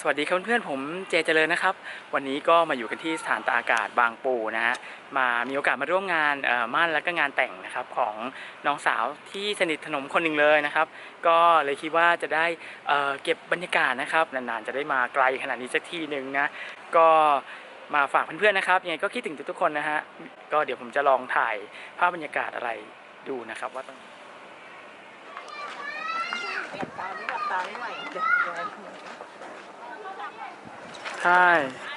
สวัสดีครับเพื่อนๆผมเจเจริญนะครับ วันนี้ก็มาอยู่กันที่สถานตากอากาศบางปูนะฮะมามีโอกาสมาร่วมงานเอ่อมั่นและก็งานแต่งนะครับของน้องสาวที่สนิทสนมคนหนึ่งเลยนะครับ ก็เลยคิดว่าจะได้เก็บบรรยากาศนะครับนานๆจะได้มาไกลขนาดนี้สักทีหนึ่งนะก็มาฝากเพื่อนๆนะครับยังไงก็คิดถึงทุกๆคนนะฮะก็เดี๋ยวผมจะลองถ่ายภาพบรรยากาศอะไรดูนะครับว่าต้องหลับตาไม่หลับตาไม่ไหวเดี๋ยวยว ใช่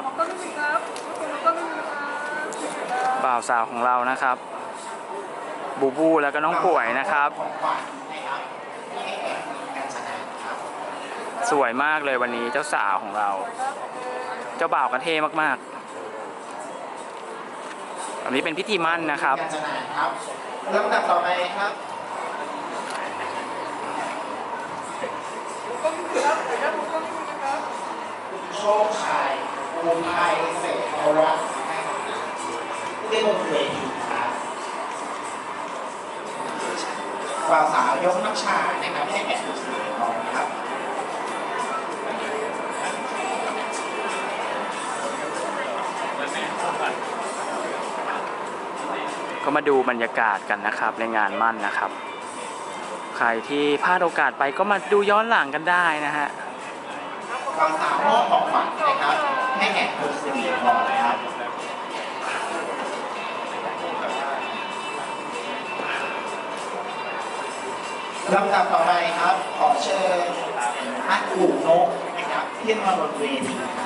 บก็ไม่มีครับก็ไม่มีครับบ่าวสาวของเรานะครับ บูบูแล้วก็น้องป่วยนะครับ สวยมากเลยวันนี้เจ้าสาวของเรา เจ้าบ่าวก็เท่มากๆอันนี้เป็นพิธีมั่นนะครับการจนาครับลำดับต่อไปครับก็ไม่มีครับเดี๋ยวนะก็ไม่มีนะครับโชคชัย ภูมิไทยเศรษฐรัตน์ที่ได้บนเวทีครับบ่าวสาวยกน้ำชานะครับให้แก่ผู้เสียทองครับก็มาดูบรรยากาศกันนะครับในงานมั่นนะครับ ใครที่พลาดโอกาสไปก็มาดูย้อนหลังกันได้นะฮะบ่าวสาวมอบของขวัญนะครับ ให้แก่ผู้เสียทองครับลำดับต่อไปครับ ขอเชิญอัดอู่นกนะครับขึ้นมาบนเวทีครับ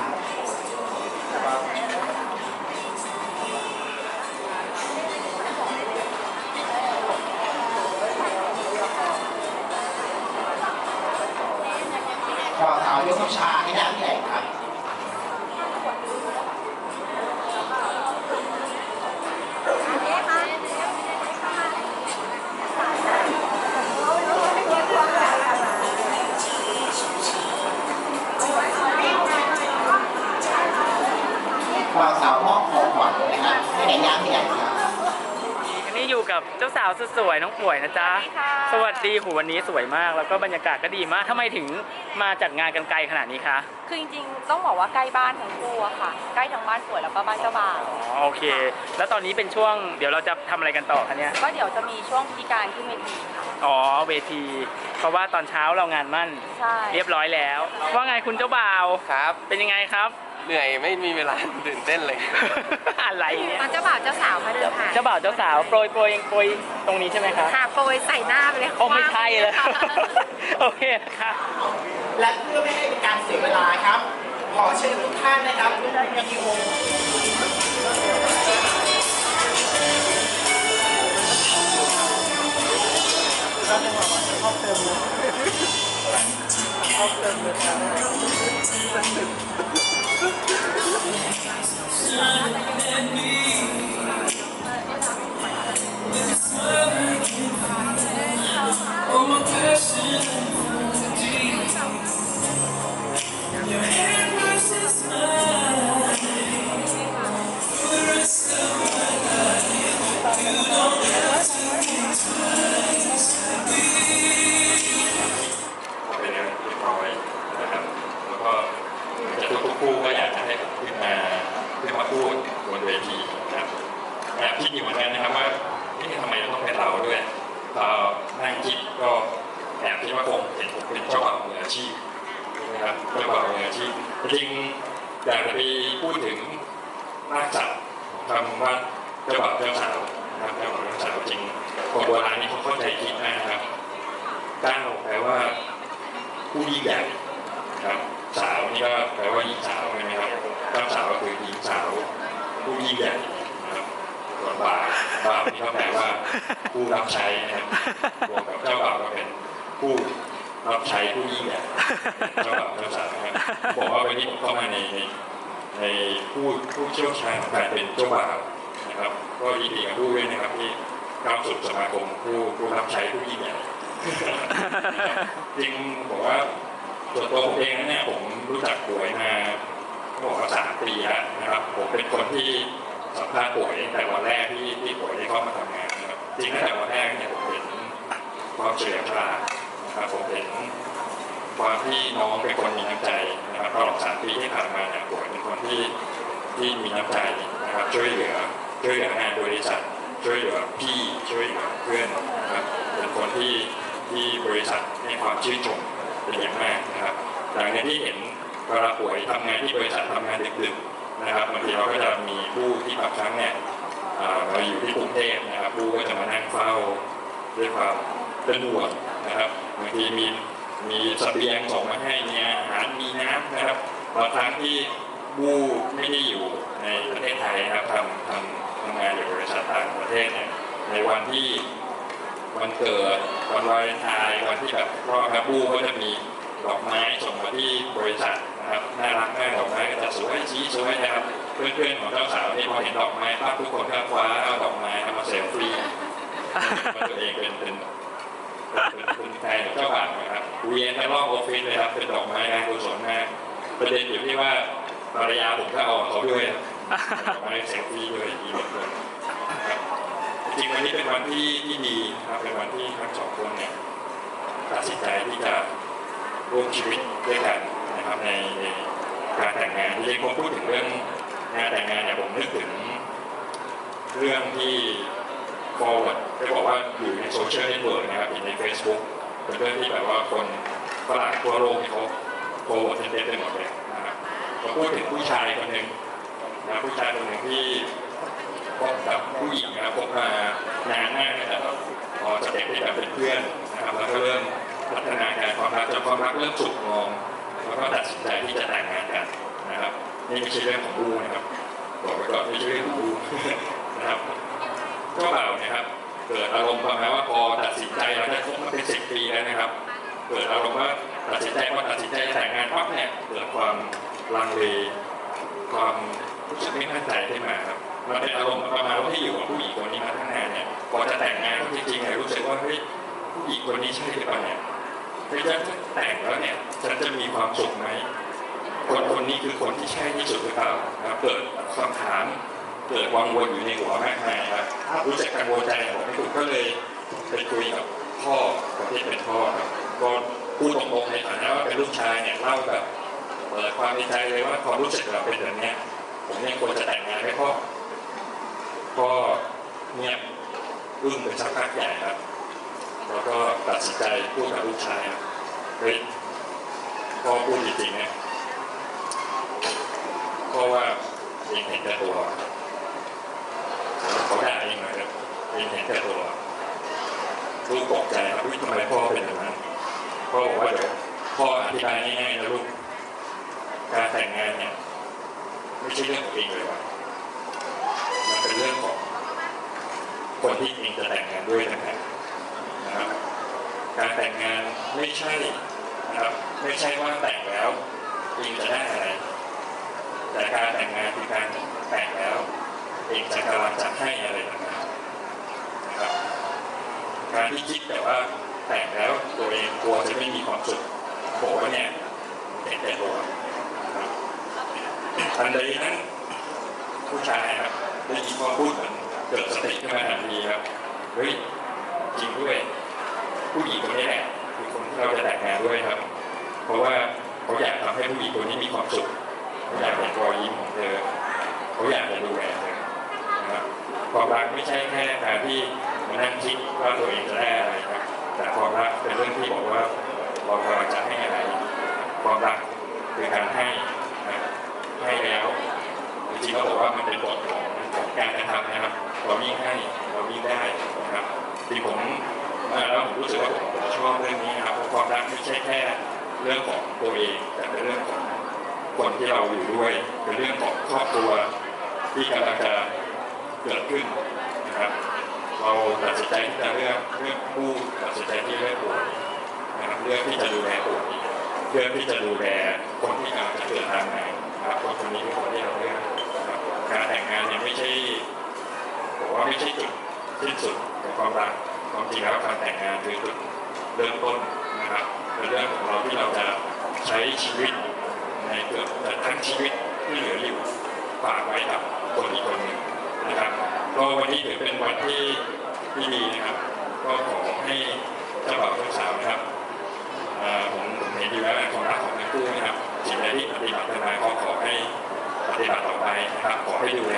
าสาวสุดสวยน้องป่วยนะจ๊ะ สวัสดีหูวันนี้สวยมาก แล้วก็บรรยากาศก็ดีมากทำไมถึงมาจัดงานกันไกลขนาดนี้คะ คือจริงๆ ต้องบอกว่าใกล้บ้านทั้งคู่อะค่ะ ใกล้ทั้งบ้านสวยแล้วก็บ้านเจ้าบ่าว อ๋อโอเค แล้วตอนนี้เป็นช่วงเดี๋ยวเราจะทำอะไรกันต่อคะเนี่ย ก็เดี๋ยวจะมีช่วงพิธีการขึ้นเวทีค่ะ อ๋อเวที เพราะว่าตอนเช้าเรางานมั่น ใช่ เรียบร้อยแล้ว ว่าไงคุณเจ้าบ่าว ครับ เป็นยังไงครับ เหนื่อยไม่มีเวลาตื่นเต้นเลย อะไรเนี่ยตอนเจ้าบ่าวเจ้าสาวมาเดินผ่านเจ้าบ่าวเจ้าสาวโปรยโปรยโปรยตรงนี้ใช่ไหมครับค่ะโปรยใส่หน้าไปเลยโอ้ไม่ใช่เลยค่ะโอเคครับและเพื่อไม่ให้เป็นการเสียเวลาครับ ขอเชิญทุกท่านนะครับวิดีโอเป็นงานเรียบร้อยนะครับแล้ว ก็จะ ผู้ยิ่งใหญ่ครับสาวนี่ก็แปลว่าหญิงสาวใช่ไหมครับเจ้าสาวก็คือหญิงสาวผู้ยิ่งใหญ่นะครับส่วนบ่าวบ่าวนี่ก็แปลว่าผู้รับใช้นะครับรวมกับเจ้าบ่าวก็เป็นผู้รับใช้ผู้ยิ่งใหญ่เจ้าบ่าวเจ้าสาวนะครับผมว่าวันนี้ผมเข้ามาในในผู้ผู้เชี่ยวชาญของการเป็นเจ้าบ่าวนะครับก็ยินดีกับผู้ด้วยนะครับที่ก้าวสู่สมาคมผู้ผู้รับใช้ผู้ยิ่งใหญ่ จริงบอกว่าส่วนตัวผมเองนะเนี่ยผมรู้จักป่วยมาบอกว่าสามปีแล้วนะครับ ผมเป็นคนที่สัมภาษณ์ป่วยแต่วันแรกที่ที่ป่วยได้เข้ามาทำงานนะครับจริงตั้งแต่วันแรกเนี่ยผมเห็นความเฉลียวฉลาดนะครับผมเห็นความที่น้องเป็นคนมีน้ำใจนะครับตลอดสามปีที่ผ่านมาเนี่ยป่วยเป็นคนที่ที่มีน้ำใจนะครับช่วยเหลือช่วยเหลืองานบริษัทช่วยเหลือพี่ช่วยเหลือเพื่อนนะครับเป็นคนที่ ที่บริษัทให้ความชื่นชมเป็นอย่างมากนะครับหลังจากที่เห็นเวลาป่วยทำงานที่บริษัททำงานดึกๆนะครับบางทีเราก็จะมีผู้ที่บางครั้งเนี่ยเราอยู่ที่กรุงเทพนะครับผู้ก็จะมานั่งเฝ้าด้วยความเป็นห่วงนะครับบางทีมีมีเสบียงส่งมาให้มีอาหารมีน้ำนะครับบางครั้งที่บูไม่ได้อยู่ในประเทศไทยนะครับทำทำทำงานอยู่บริษัทต่างประเทศเนี่ยในวันที่ วันเกิด วันวาเลนไทน์วันที่แบบพ่อครับบูก็จะมีดอกไม้ส่งมาที่บริษัทนะครับน่ารักมากดอกไม้ก็จะสวยชี้สวยนะครับ เพื่อนๆของเจ้าสาวนี่พอเห็นดอกไม้ปั๊บทุกคนก็คว้าเอาดอกไม้มาเซลฟี่ว่าตัวเองเป็นเป็นเป็นเป็นแฟนของเจ้าบ่าวนะครับเวียนทั้งรอบออฟฟิศเลยครับเป็นดอกไม้งานกุศลมากประเด็นอยู่ที่ว่าภรรยาผมก็เอาของเขาด้วยครับดอกไม้เซลฟี่ด้วยดีกัน จริงวันนี้เป็นวันที่ที่ดีนะครับเป็นวันที่ทั้งสองคนเนี่ยตัดสินใจที่จะร่วมชีวิตด้วยกันนะครับในในการแต่งงานจริงผมพูดถึงเรื่องงานแต่งงานเนี่ยผมนึกถึงเรื่องที่ forward ได้บอกว่าอยู่ในโซเชียลเน็ตเวิร์กนะครับอยู่ใน Facebook เป็นเรื่องที่แบบว่าคนฝรั่งทั่วโลกที่เขา forward เต็มๆไปหมดเลยนะครับผมพูดถึงผู้ชายคนหนึ่งนะผู้ชายคนหนึ่งที่ พบกับผู้หญิงนะครับพบมานานมากนะครับพอสเต็ปที่แบบเป็นเพื่อนนะครับแล้วก็เริ่มพัฒนาการความรักจนความรักเริ่มสุกงอมแล้วก็ตัดสินใจที่จะแต่งงานกันนะครับนี่ไม่ใช่เรื่องของบูนะครับบอกไปก่อนไม่ใช่เรื่องของบูนะครับเจ้าบ่าวนะครับ เกิดอารมณ์ประมาณว่าพอตัดสินใจแล้วได้คบมาเป็นสิบปีแล้วนะครับ เกิดอารมณ์ว่าตัดสินใจพอตัดสินใจแต่งงานปั๊บเนี่ยเกิดความลังเลความรู้สึกไม่มั่นใจขึ้นมาครับ มันเป็นอารมณ์ประมาณว่าที่อยู่กับผู้หญิงคนนี้มาตั้งนานเนี่ยพอจะแต่งงานก็จริงๆเนี่ยรู้สึกว่าเฮ้ยผู้หญิงคนนี้ใช่หรือเปล่าเนี่ยเฮ้ยถ้าแต่งแล้วเนี่ยฉันจะมีความสุขไหมคนคนนี้คือคนที่ใช่ที่สุดหรือเปล่านะครับเกิดคำถามเกิดวังวนอยู่ในหัวมากมายครับรู้จักกังวลใจผมไม่ถูกก็เลยไปคุยกับพ่อคนที่เป็นพ่อครับก็พูดตรงๆในฐานะว่าเป็นลูกชายเนี่ยเล่าแบบเปิดความในใจเลยว่าความรู้สึกเราเป็นแบบนี้ผมเนี่ยควรจะแต่งงานไหมพ่อ ก็เงียบอึ้งเป็นสักพักใหญ่ครับ แล้วก็ตัดสินใจพูดกับลูกชายครับเฮ้ยพ่อพูดจริงๆเนี่ยพราะว่าเองเห็นแต่ตัวเขาด่าเองหน่อยครับเองเห็นแต่ตัวลูกตกใจครับทำไมพ่อเป็นอย่างนั้นพ่อบอกว่าเดี๋ยวพ่ออธิบายง่ายๆนะลูกการแต่งงานเนี่ยไม่ใช่เรื่องของเองเลยว่ะมันเป็นเรื่องของคนที่เองจะแต่งงานด้วยนะครับ การแต่งงานไม่ใช่นะครับไม่ใช่ว่าแต่งแล้วเองจะได้อะไร แต่การแต่งงานคือการแต่งแล้วเองจะกำลังจะให้อะไรนะครับการที่คิดแต่ว่าแต่งแล้วตัวเองกลัวจะไม่มีความสุขบอกว่าเนี่ยเห็นแต่ตัวนะครับทันใดนั้นผู้ชายครับ ได้ยินพ่อพูดเหมือนเกิดสติขึ้นมาทันทีครับเฮ้ยจริงด้วย ผู้หญิงคนนี้แหละคือคนที่เราจะแต่งงานด้วยครับ เพราะว่าเขาอยากทำให้ผู้หญิงคนนี้มีความสุขเขาอยากเห็นรอยยิ้มของเธอเขาอยากจะดูแลเธอนะครับความรักไม่ใช่แค่การที่มานั่งคิดว่าตัวเองจะได้อะไรครับแต่ความรักเป็นเรื่องที่บอกว่าเรากำลังจะให้อะไร ความรักคือการให้ให้แล้วจริงๆเราบอกว่ามันเป็นบทของ การกระทำนะครับเรายิ่งให้เรายิ่งได้นะครับที่ผมแล้วผมรู้สึกว่าผมชอบเรื่องนี้นะครับเพราะความรักไม่ใช่แค่เรื่องของตัวเอง แต่เป็นเรื่องของคนที่เราอยู่ด้วยเป็นเรื่องของครอบครัวที่กำลังจะเกิดขึ้นนะครับ เราตัดสินใจที่จะเลือกเลือกผู้ตัดสินใจที่เลือกป่วนะครับเลือกที่จะดูแลป่วเลือกที่จะดูแลคนที่กำลังจะเกิดทางไหนนะครับคนคนนี้เป็นคนที่เราเลือก การแต่งงานเนี่ยไม่ใช่ผมว่าไม่ใช่จุดสิ้นสุดของความรักความจริงแล้วการแต่งงานคือจุดเริ่มต้นนะครับเป็นเรื่องของเราที่เราจะใช้ชีวิตในเกือบทั้งชีวิตที่เหลืออยู่ฝากไว้กับคนอีกคนหนึ่งนะครับก็วันนี้ถือเป็นวันที่ที่ดีนะครับ ก็ขอให้เจ้าบ่าวเจ้าสาวนะครับผมผมเห็นอยู่แล้วในความรักของทั้งคู่นะครับสิ่งใดที่ปฏิบัติมาก็ขอให้ ปฏิบัติต่อไปนะครับขอให้ดูแล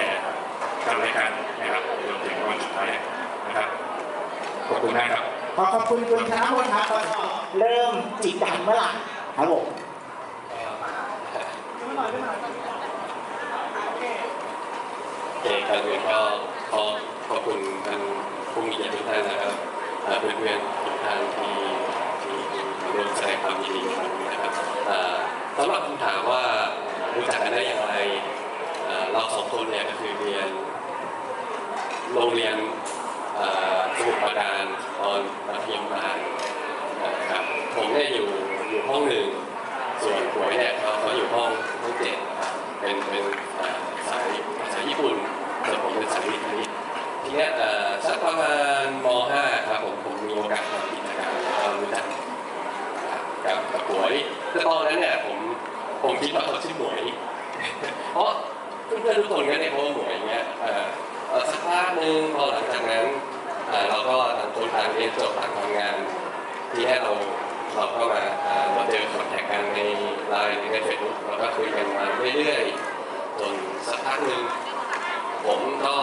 กันและกันนะครับจนถึงวันสุดท้ายนะครับขอบคุณมากครับขอขอบคุณคุณธนพลครับแล้วก็เริ่มจีบกันเมื่อไหร่ครับผมเอกการเรียนก็ขอขอบคุณท่านผู้มีเกียรติทุกท่านนะครับเอ่อเพื่อนๆทุกท่านที่ที่ร่วมแสดงความยินดีในวันนี้นะครับเอ่อสำหรับคำถามว่า รู้จักกันได้อย่างไรเราสองคนเนี่ยก็คือเรียนโรงเรียนสมุทรปราการตอนมัธยมปานครับผมเนี่ยอยู่อยู่ห้องหนึ่งส่วนหวยเนี่ยเขาเขาอยู่ห้องห้องเจ็ดครับเป็นเป็นสายภาษาญี่ปุ่นส่ผมเป็นสายวิทย์คณิตทีเนี้ยสักประมาณม .5 ครับผมผมมีโอกาสทำกิจกรรมแล้วรู้จักกับกับหวยแต่ตอนนั้นเนี่ยผม ผมคิดว่าเขาชื่อหมวยเพราะเพื่อนๆทุกคนก็เรียกเขาว่าหมวยอย่างเงี้ยอ่อเอ่อสักพักหนึ่งพอหลังจากนั้นเราก็ต่างคนต่างเรียนจบต่างทำงาน ที่ให้เราเราก็มาเอ่อมาเจอคอนแทคกันในไลน์ในเฟซบุ๊กเราก็คุยกันมาเรื่อยๆจนสักพักหนึ่งผมก็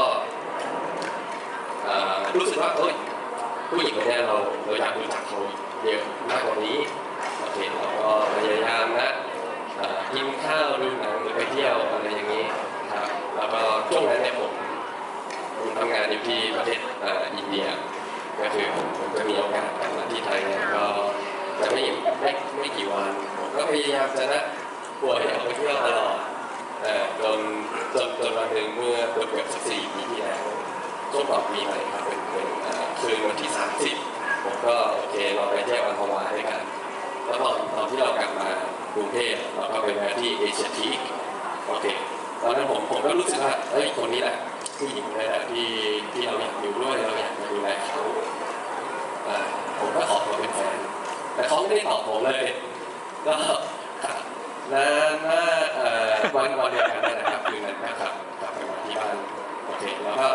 รู้สึกว่าเอ้ยผู้หญิงคนนี้เราเราอยากรู้จักเขาเยอะมากกว่านี้โอเคเราก็พยายามนะ กินข้าวดูหนังหรือไปเที่ยวอะไรอย่างนี้ครับแล้วก็ช่วงนั้นเนี่ยผมผมทำงานอยู่ที่ประเทศอ,อินเดีย ก็คือผมผมก็มีโอกาสกลับมาที่ไทยเนี่ยก็จะไม่ไม่ไม่กี่วันผมก็พยายามจะนะป่วยออกไปเที่ยวตลอดเออจนจนจนวันหนึ่งเมื่อเกือบเกือบสักสี่ปีที่แล้วช่วงก่อนปีใหม่ครับเป็นเป็นเอ่อคืนวันที่30ผมก็โอเคเราไปเที่ยวอันพวาด้วยกันแล้วตอนตอนที่เรากลับมา กรุงเทพเราก็ไปแวะที่เอเชียทีคโอเคตอนนั้นผมผมก็รู้สึกว่าเอ้ยคนนี้แหละผู้หญิงคนนี้แหละที่ที่เราอยากอยู่ด้วยเราอยากมาดูแลเขาผมก็ขอเขาเป็นแฟนแต่เขาไม่ได้ตอบผมเลย ก็นานมากเอ่อวันวันเดียวกันนะครับคืนนั้นนะครับกลับไปที่บ้านโอเคแล้วก็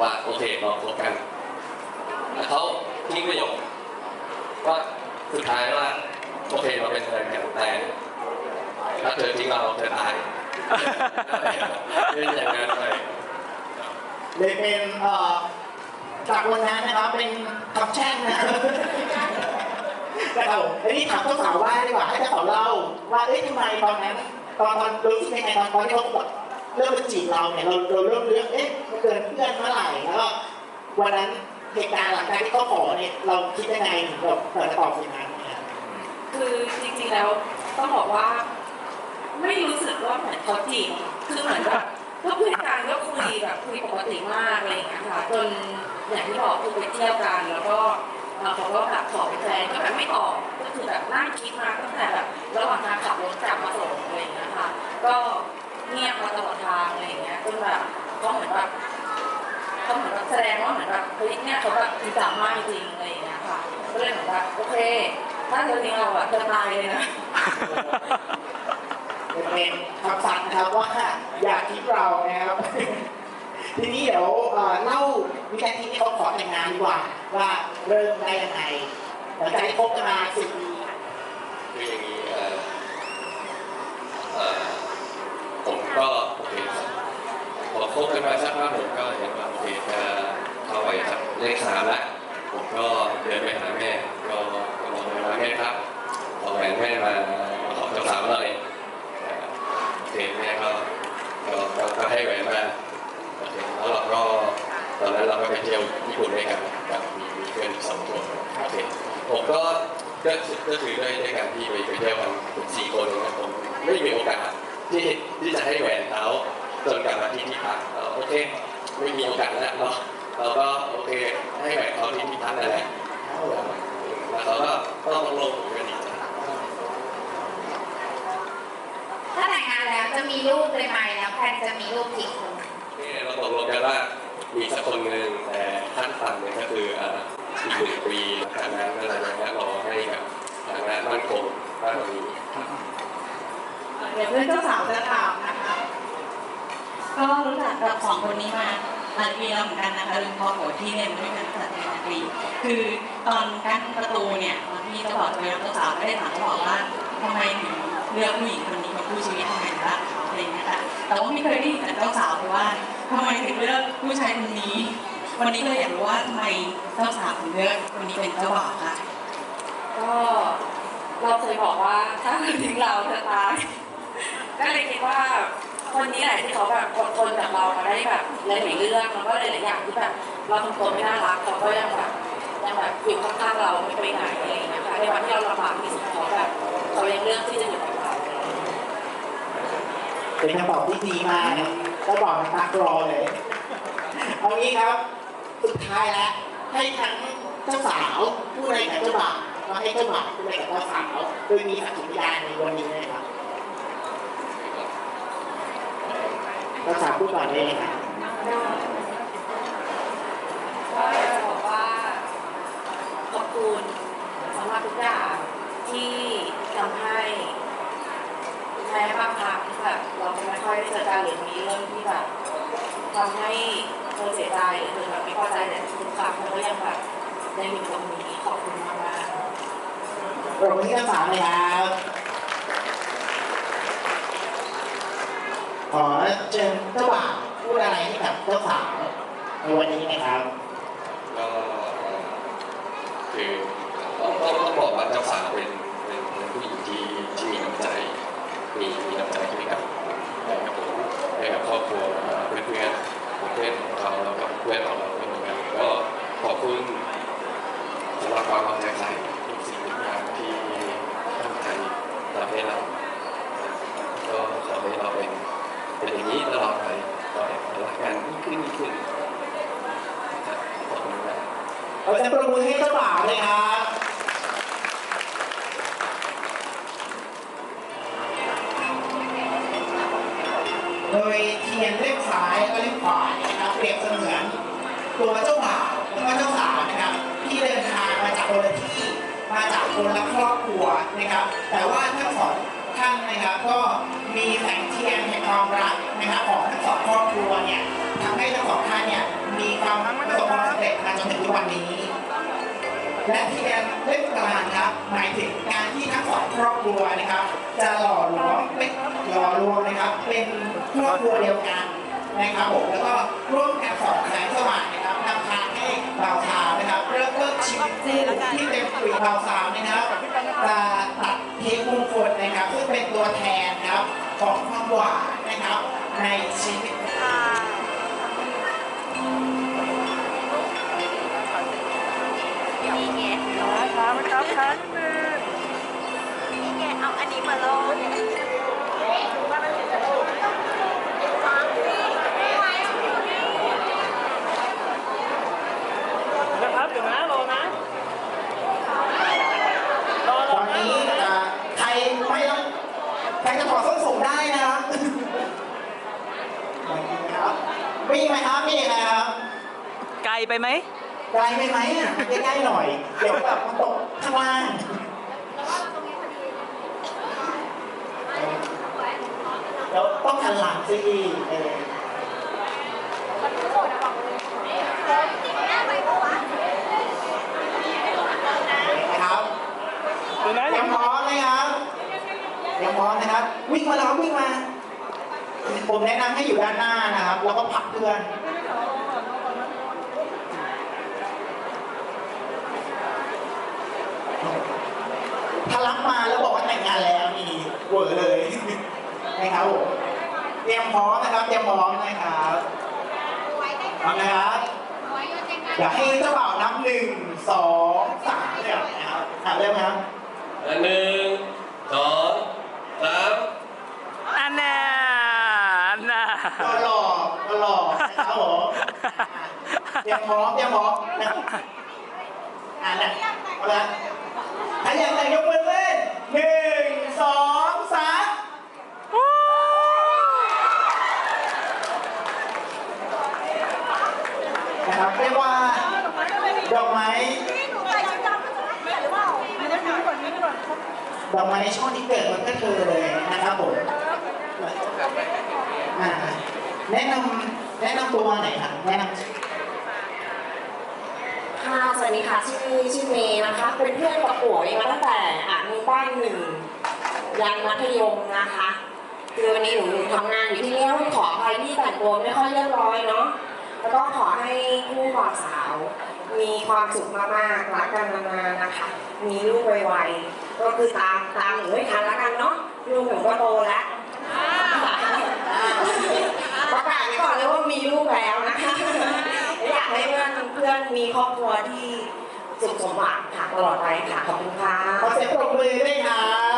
ว่าโอเคเราคบกันแล้วเขาทิ้งประโยคว่าสุดท้ายว่า โอเคเราเป็นแฟนกันแต่ถ้าเธอทิ้งเราเธอตายเป็นอย่างนั้นไปเลยเป็นเอ่อจากวันนั้นนะครับเป็นคำแช่งนะนะครับผมอันนี้ถามเจ้าสาวว่าดีกว่าให้เจ้าสาวเล่าว่าเอ้ยทำไมตอนนั้น ตอนตอนรู้สึกยังไงตอนตอนที่เขาแบบเริ่มจีบเราเนี่ยเราเราเริ่มเลือกเอ๊ะเกินเพื่อนเมื่อไหร่แล้วก็วันนั้นเหตุการณ์หลังจากที่เขาขอเนี่ยเราคิดยังไงถึงแบบเปิดตอบอย่างนั้น คือจริงๆแล้วต้องบอกว่า ไม่รู้สึกว่าเหมือนเขาจีบคือเหมือนแบบก็คุยกันก็คุยแบบคุยปกติมากอะไรอย่างเงี้ยค่ะจนอย่างที่บอกคือไปเที่ยวกันแล้วก็เขาก็แบบขอเป็นแฟนก็แบบไม่ตอบก็คือแบบนั่งคิดมาตั้งแต่แบบระหว่างทางขับรถกลับมาส่งอะไรอย่างเงี้ยค่ะ ก็เงียบมาตลอดทางอะไรอย่างเงี้ยจนแบบก็เหมือนแบบก็เหมือนแบบแสดงว่าเหมือนแบบเฮ้ยเนี่ยเขาแบบจริงจังมากจริงอะไรอย่างเงี้ยค่ะก็เลยเหมือนแบบโอเค ถ้าเธอทิ้งเราอะเธอตายเลยนะเป็นคำสั่งนะครับว่าอย่าทิ้งเรานะครับ ทีนี้เดี๋ยวเอ่อเล่าวินาทีที่เขาขอแต่งงานดีกว่า ว่าเริ่มได้ยังไงหลังจากที่คบกันมาสิบปีคืออย่างนี้เอ่อเอ่อผมก็โอเคพอคบกันมาสักพักผมก็เห็นว่าโอเคจะเข้าไปสักเลขสามแล้วผมผมก็เดินไปหาแม่ ก็ก็บอกไปว่าแม่ครับขอ แหวนแม่มาขอเจ้าสาวหน่อยอ่าโอเคแม่ก็ก็ก็ก็ให้แหวนมาแล้วเราก็ตอนนั้นเราก็ไปเที่ยวญี่ปุ่นด้วยกันกับมีมีเพื่อนสองคนโอเคผมก็ก็ก็คือด้วยด้วยการที่ไปไปเที่ยวกันสี่คนนะผมไม่มีโอกาสที่ที่จะให้แหวนเขาจนกลับมาที่ที่พักโอเคไม่มีโอกาสแล้วเนาะเราก็โอเคให้แหวนเขาที่ที่พักนั่นแหละแล้วเขาก็ต้องลงกันอีก ถ้าแต่งงานแล้ว จะมีลูกเลยไหมแล้วแพนจะมีลูกกี่คนนี่เราตกลงกันว่ามีสักคนหนึ่งแต่ขั้นต่ำเนี่ยก็คืออ่าอีกหนึ่งปีจากนั้นอะไรอย่างเงี้ยรอให้แบบฐานะมั่นคงมากกว่านี้เดี๋ยวเพื่อนเจ้าสาวจะถามนะคะ ก็รู้จักกับสองคนนี้มาหลายปีแล้วเหมือนกันนะคะลุงพ่อโหที่เรียนมาด้วยกันตั้งแต่เรียนดนตรีคือตอนกั้นประตูเนี่ยตอนที่เจ้าบ่าวจะไปรับเจ้าสาวก็ได้ถามเจ้าบ่าวว่าทำไมถึงเลือกผู้หญิงคนนี้ มาคู่ชีวิตทำไมถึงรักเขาอะไรเงี้ยค่ะแต่ว่าไม่เคยได้ยินจากเจ้าสาวเลยว่าทำไมถึงเลือกผู้ชายคนนี้ วันนี้ก็เลยอยากรู้ว่าทำไมเจ้าสาวถึงเลือกคนนี้เป็นเจ้าบ่าวค่ะก็เราเคยบอกว่าถ้าเธอทิ้งเราเธอตายก็เลยคิดว่าคนนี้แหละที่เขาแบบอดทนกับเรามาได้แบบหลายๆเรื่องแล้วก็หลายๆอย่างที่แบบเราทำตัวไม่น่ารักเขาก็ยังแบบยังแบบอยู่ข้างๆเราไม่ไปไหนอะไรอย่างเงี้ยค่ะในวันที่เราลำบากที่สุดเขาแบบเขายังเลือกที่จะอยู่ เป็นคำตอบที่ดีมากนะก็บอกมันตักรอเลยเอางี้ครับสุดท้ายแล้วให้ทั้งเจ้าสาวผู้ใดกับเจ้าบ่าวก็ให้เจ้าบ่าวผู้ใดกับเจ้าสาวโดยมีสักขีพยานในวันนี้นะครับเจ้าสาวพูดก่อนเลยครับก็อยากจะบอกว่าขอบคุณสำหรับทุกอย่างที่ทำให้ แม้บางครั้งแบบเราจะไม่ค่อยได้เจอกันหรือมีเรื่องที่แบบทำให้เธอเสียใจหรือเธอแบบไม่พอใจแต่ทุกครั้งเธอก็ยังแบบยังอยู่ตรงนี้ขอบคุณมากมากๆปรบมือให้เจ้าสาวเลยครับขอเชิญเจ้าบ่าวพูดอะไรให้กับเจ้าสาวในวันนี้นะครับก็คือต้องต้องบอกว่าเจ้าสาวเป็นผู้หญิงที่ที่มีน้ำใจ มีมีน้ำใจให้กับให้กับผมให้กับครอบครัวเพื่อนเพื่อนเพื่อนของเขาแล้วก็เพื่อนของเราด้วยเหมือนกันก็ขอบคุณสำหรับความเอาใจใส่ทุกสิ่งทุกอย่างที่ตั้งใจทำให้เรา ก็ขอให้เราเป็นเป็นอย่างนี้ตลอดไปต่อรักกันยิ่งขึ้นยิ่งขึ้นครับขอบคุณมาก เราจะปรบมือให้เจ้าบ่าวเลยครับ โดยเทียนเล่มซ้ายและเล่มขวาเนี่ยนะครับเปรียบเสมือน ตัวเจ้าบ่าวแล้วก็เจ้าสาวนะครับที่เดินทางมาจากคนละที่มาจากคนละครอบครัวนะครับ แต่ว่าทั้งสองท่านนะครับก็มีแสงเทียนแห่งความรักนะครับของทั้งสองครอบครัวเนี่ยทำให้ทั้งสองท่านเนี่ยมีความประสบความสำเร็จมาจนถึงทุกวันนี้ และเทียนเล่มกลางครับหมายถึงการที่ทั้งสองครอบครัวนะครับ จะหล่อหลอมเป็นหล่อรวมนะครับ เป็นครอบครัวเดียวกันนะครับผมแล้วก็ร่วมกันสองแสงสว่าง บ่าวสาวนะครับเริ่มเริ่มชีวิตคู่ที่เต็มปีบ่าวสาวนะครับจะตัดเค้กมงคลนะครับซึ่งเป็นตัวแทนครับของความหวานนะครับในชีวิตนี่ไงช้ามันช้าช้านี่ไงเอาอันนี้มาลอง นะครับเดี๋ยวนะรอนะรอร ต อ อนนี้อ่าใครไม่ต้องใครจะถอดส้นสูงได้นะครับ มีไหมครับมีไหมครับไกลไปไหมไกลไปไหมอะใกล้ๆหน่อย เดี๋ยวแบบมันตกข้างล่างเดี๋ยวต้องหันหลังสิเออนะครับเดี๋ยวนะยัยังงพร้อมนะครับยังพร้อมนะครับ วิ่งมาแล้ววิ่งมา ผมแนะนำให้อยู่ด้านหน้านะครับ แล้วก็ผลักเพื่อนารับมาแล้วบอกว่าแต่งงานแล้วนี่เวอร์เลย นะครับผมเตรียมพร้อมนะครับ เตรียม พร้อมนะครับพร้อมนะครับ อยากให้เจ้าบ่าวนับหนึ่งสองสามเลยนะครับอะเริ่มครับหนึ่งสองสามอันน่ะอันน่ะก็หล่อก็หล่อนะครับผมเตรียมพร้อมเตรียมพร้อมนะครับอะนะเอาละใครอยากแต่งยกมือเล่นหนึ่งสองสามนะครับเรียกว่าดอกไม้ หนูใส่ชุดดำหรือเปล่าไม่ได้มีคนนี้ก่อน ดอกไม้ในช่วงที่เกิดมันก็เธอเลยนะครับผมแนะนำแนะนำตัวหน่อยครับแนะนำค่ะสวัสดีค่ะชื่อชื่อเมย์นะคะ เป็นเพื่อนกับป่วยมาตั้งแต่อนุบาลหนึ่งยันมัธยมนะคะคือวันนี้หนูทำงานอยู่ที่นี่ต้องขออภัยที่แต่งตัวไม่ค่อยเรียบร้อยเนาะแล้วก็ขอให้คู่บ่าวสาว มีความสุขมากๆรักกันนานๆนะคะ มีลูกไวๆก็คือตามตามหนูให้ทันแล้วกันเนาะลูกหนูก็โตแล้วประกาศไว้ก่อนเลยว่ามีลูกแล้วนะคะอยากให้เพื่อนเพื่อนมีครอบครัวที่สุขสมหวังค่ะตลอดไปค่ะขอบคุณค่ะขอเสียงปรบมือด้วยครับ